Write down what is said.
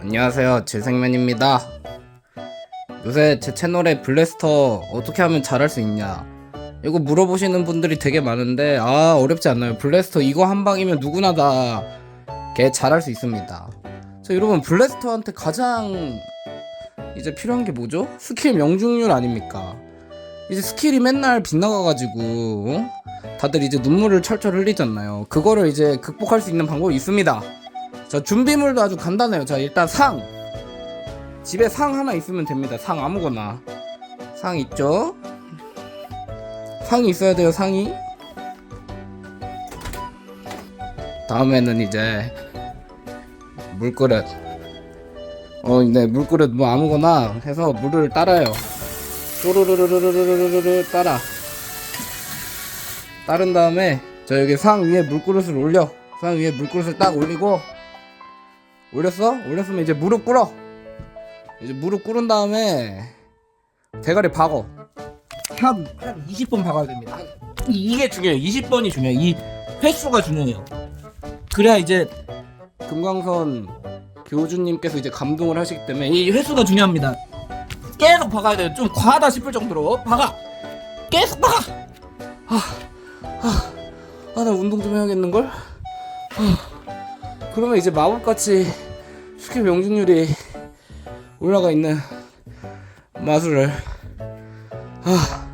안녕하세요. 재생맨입니다. 요새 제 채널에 블래스터 어떻게 하면 잘할 수 있냐? 이거 물어보시는 분들이 되게 많은데 아 어렵지 않나요. 블래스터 이거 한 방이면 누구나 다걔 잘할 수 있습니다. 자 여러분 블래스터한테 가장 이제 필요한 게 뭐죠? 스킬 명중률 아닙니까? 이제 스킬이 맨날 빗나가가지고 어? 다들 이제 눈물을 철철 흘리잖아요. 그거를 이제 극복할 수 있는 방법이 있습니다 자 준비물도 아주 간단해요. 자 일단 상. 집에 상 하나 있으면 됩니다. 상 아무거나. 상 있죠? 상이 있어야 돼요 상이. 다음에는 이제 물그릇. 어 네, 물그릇 뭐 아무거나 해서 물을 따라요. 또르르르르르르르 따라. 따른 다음에 저 여기 상 위에 물그릇을 올려. 상 위에 물그릇을 딱 올리고 올렸어? 올렸으면 이제 무릎 꿇어. 이제 무릎 꿇은 다음에 대가리 박어. 한, 한 20번 박아야 됩니다. 이게 중요해요. 20번이 중요해요. 이 횟수가 중요해요. 그래야 이제 금강선 교주님께서 이제 감동을 하시기 때문에 이 횟수가 중요합니다. 계속 박아야 돼요. 좀 과하다 싶을 정도로 박아. 계속 박아 아 나 운동 좀 해야겠는걸? 아, 그러면 이제 마법같이 스킬 명중률이 올라가 있는 마술을 아